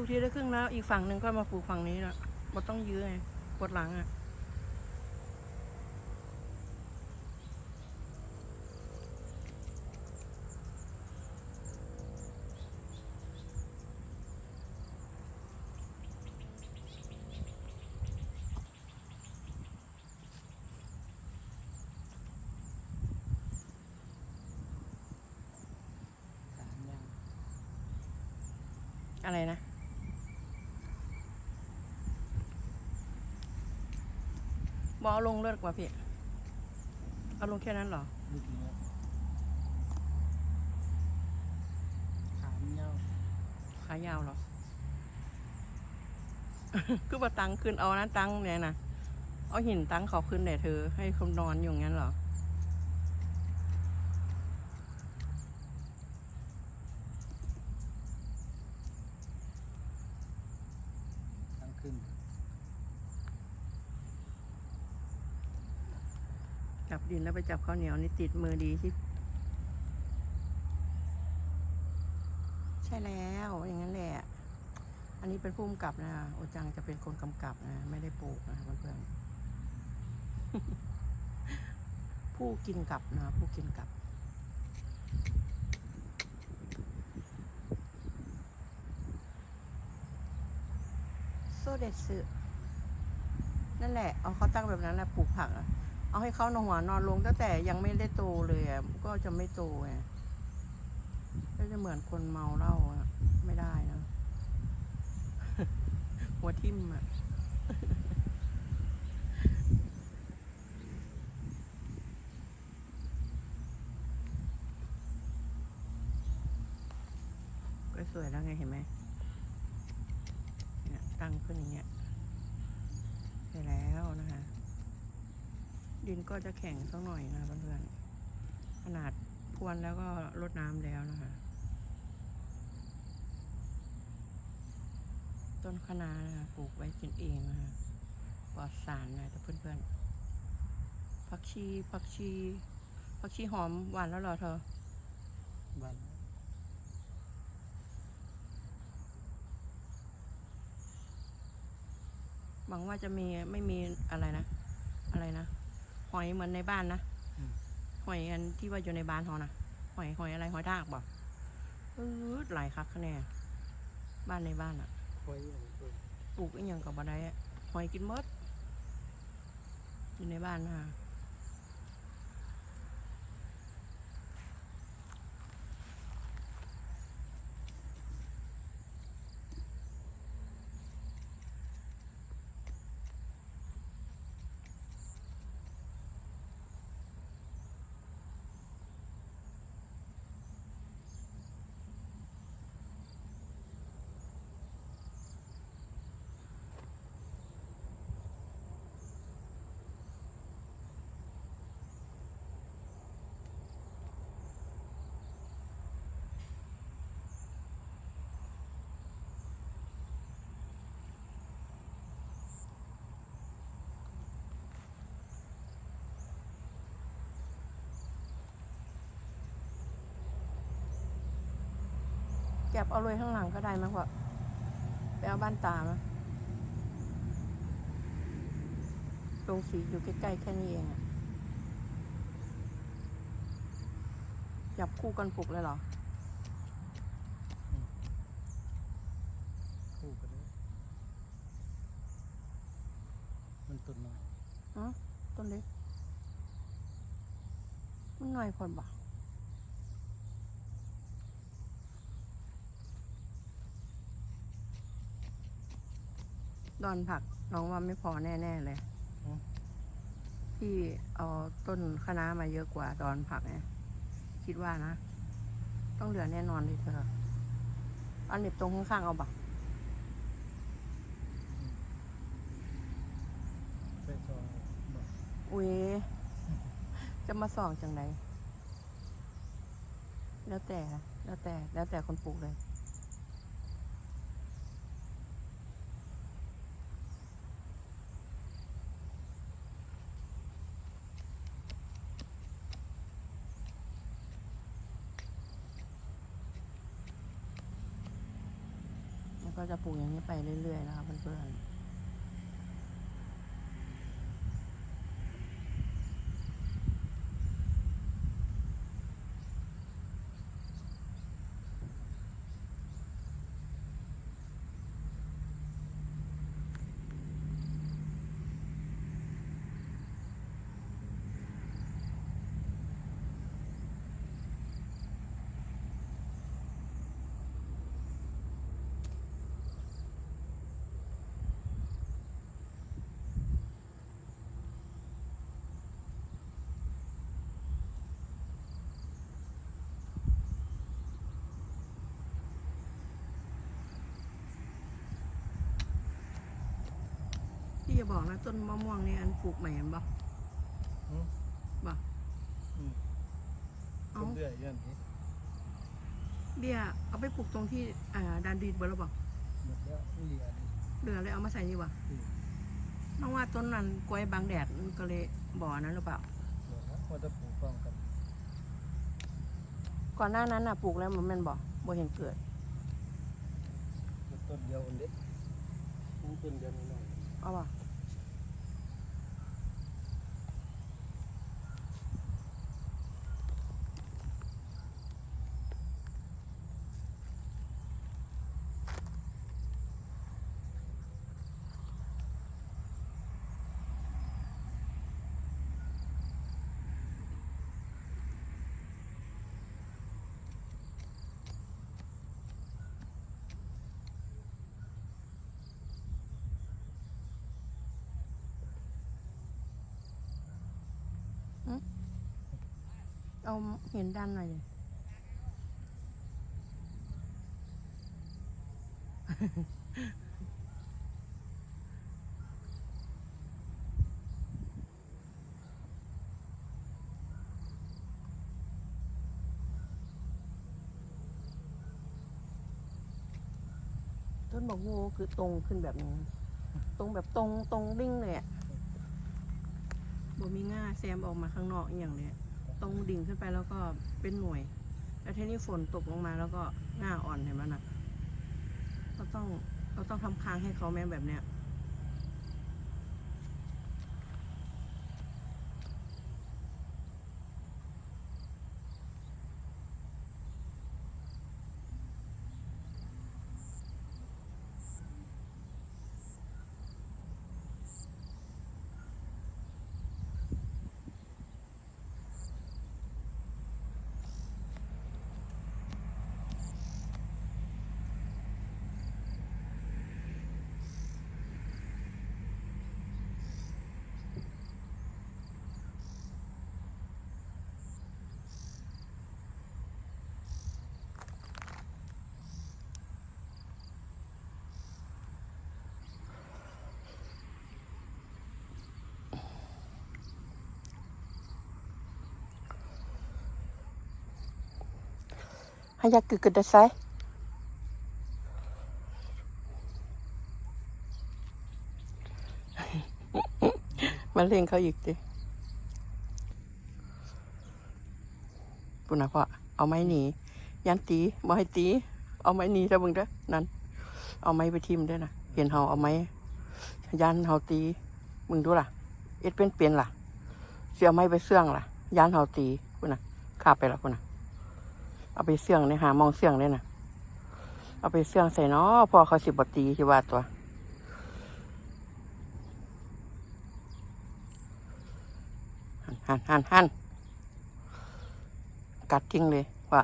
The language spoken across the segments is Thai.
ลูกทีได้ครึ่งแล้ว อีกฝั่งหนึ่งก็มาปลูกฝั่งนี้ละบดต้องยื้อไงปวดหลังอะสามอย่างอะไรนะ บอเอาลงเลิศกว่าพี่ เอาลงแค่นั้นเหรอลูกเนี้ยขามเงาขายาวเหรอ คือว่าตังขึ้นเอานะตังเนี่ยนะเอาหินตังเขาขึ้นแต่เธอ ให้คนนอนอยู่งั้นเหรอ ทั้งขึ้น จับดินแล้วไปจับข้าวเหนียวนี่ติดมือดีที่ใช่แล้วอย่างนั้นแหละ อันนี้เป็นผู้กำกับนะโอจังจะเป็นคนกำกับนะไม่ได้ปลูกนะเพื่อนๆผู้กินกับนะ ผู้กินกับโซเดสึนั่นแหละเอาเขาตั้งแบบนั้นแหละปลูกผักอะ เอาให้เขานอนหัวนอนลงตั้งแต่ยังไม่ได้โตเลยอะก็จะไม่โตไงก็จะเหมือนคนเมาเหล้าอะไม่ได้นะหัวทิ่มอะก็สวยแล้วไงเห็นไหมเนี่ยตั้งขึ้นอย่างเงี้ยใช่แล้วนะคะ ดินก็จะแข็งสักหน่อยนะเพื่อนๆขนาดพรวนแล้วก็รดน้ำแล้วนะคะต้นคะน้านะคะปลูกไว้กินเองนะคะปลอดสารนะแต่เพื่อนๆผักชีผักชีผักชีหอมหวานแล้วหรอเธอวันหวังว่าจะมีไม่มีอะไรนะ อะไรนะ หอยเหมือนในบ้านนะอืมหอยอันที่ว่าอยู่ในบ้านเขานะหอยหอยอะไรหอยทากบอกเออหลายคักคะแน่บ้านในบ้านอะคอยอย่างเพิ่มปลูกอีหยังกับบัไดอะหอยกินหมดอยู่ในบ้านนะ คะเก็บเอาเลยข้างหลังก็ได้มั้งพ่อไปเอาบ้านตามั้งโรงสีอยู่ใกล้ๆแค่นี้เองอะจับคู่กันปลูกเลยเหรอ คู่กันเลยมันต้นน้อยฮะต้นเล็กมันหน่อยคนบ่ ดอนผักน้องว่าไม่พอแน่ ๆ เลย พี่เอาต้นคะน้ามาเยอะกว่าดอนผักเนี่ยคิดว่านะ ต้องเหลือแน่นอนเลยเธอเอาเหน็บตรงข้างๆเอาบ่ใส่ซองบอกอุ้ยจะมาส่องจังไดแล้วแต่ แล้วแต่ แล้วแต่คนปลูกเลย ก็จะปลูกอย่างนี้ไปเรื่อยๆนะครับเพื่อนๆ พี่จะบอกนะต้นมะม่วงนี่อันปลูกใหม่เห็นบ่อืมบ่อืมเอาต้นเดือยยันนี้เบี้ยเอาไปปลูกตรงที่อ่าดานดีดเบอร์แล้วบอกหมดแล้วไม่เหลือดิเหลือเลยเอามาใส่นี่วะอืมน้องว่าต้นนั้นกล้วยบางแดดมันก็เลยบ่อนั้นหรือเปล่า หมดแล้วว่าจะปลูกพร้อมกันก่อนหน้านั้นน่ะปลูกแล้วมันแม่นบ่บ่เห็นเกิด ต้นเดียวอันเด็กต้นเดียวนิดหน่อยเอาบ่ เอาเห็นด้านหน่อยต้นบอกโง่คือตรงขึ้นแบบนี้ ตรงแบบตรงตรงดิ่งเลยอะบ่มีง่าแซมออกมาข้างนอกอย่างเนี้ย ตรงดิ่งขึ้นไปแล้วก็เป็นหน่วย แล้วทีนี้ฝนตกลงมาแล้วก็หน้าอ่อนเห็นไหมนะก็ต้องเราต้องทำค้างให้เขาแม่แบบเนี้ย ให้ยักกึกกึดได้ไซมาเล่งเขาอีกดิปุ่นนะพ่อเอาไม้หนียันตีบ่ให้ตี เอาไม้หนีถ้ามึงเด้อนั่น เอาไม้ไปทิมเด้นะเห็นเฮาเอาไม้ยันเฮาตีมึงดูล่ะ เอ็ดเป็นเปลี่ยนล่ะ เสียไม้ไปเสื่องล่ะ ยันเฮาตีปุ่นนะขาไปละปุ่นนะ เอาไปเสื่องเนี่ยหามองเสื่องเลยนะเอาไปเสื่องใส่เนาะพอเขาสิบตีที่ว่าตัวหันหันหันหันกัดทิ้งเลยว่า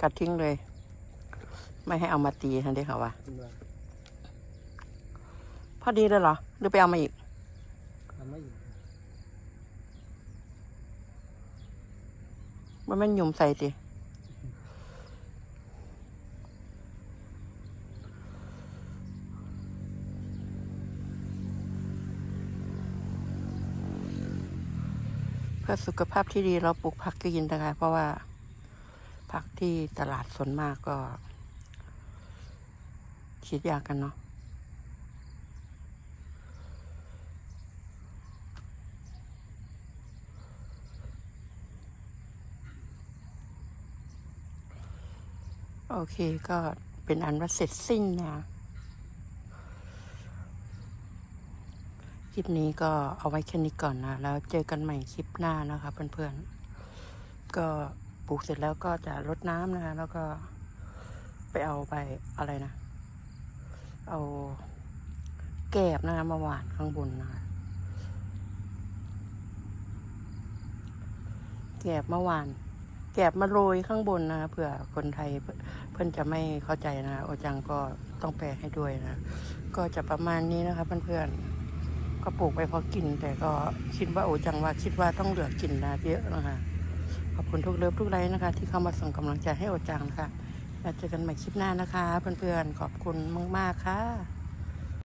กัดทิ้งเลย ไม่ให้เอามาตีทันได้ค่ะว่าขึ้นมาพอดีเลยเหรอ หรือไปเอามาอีกทำไม่อยู่มันมันหยุ่มใส่ติ พื่อสุขภาพที่ดีเราปลูกผักกินนะคะ เพราะว่าผักที่ตลาดส่วนมากก็ฉีดยากันเนาะโอเคก็เป็นอันว่าเสร็จสิ้นนะ คลิปนี้ก็เอาไว้แค่นี้ก่อนนะ แล้วเจอกันใหม่คลิปหน้านะคะเพื่อนๆ ก็ปลูกเสร็จแล้วก็จะรดน้ำนะคะ แล้วก็ไปเอาไปอะไรนะ เอาแกบนะคะมาหว่านข้างบนนะคะแกบมาหว่าน แกบมาโรยข้างบนนะคะเผื่อคนไทยเพื่อนจะไม่เข้าใจนะโอจังก็ต้องแปลให้ด้วยนะ ก็จะประมาณนี้นะคะเพื่อนๆ ก็ปลูกไปพอกิน แต่ก็คิดว่าโอจังว่าคิดว่าต้องเหลือกินนะเยอะนะคะขอบคุณทุกเลิฟทุกไลน์นะคะ ที่เข้ามาส่งกำลังใจให้โอจังนะคะแล้วเจอกันใหม่คลิปหน้านะคะ เพื่อนๆขอบคุณมากๆค่ะ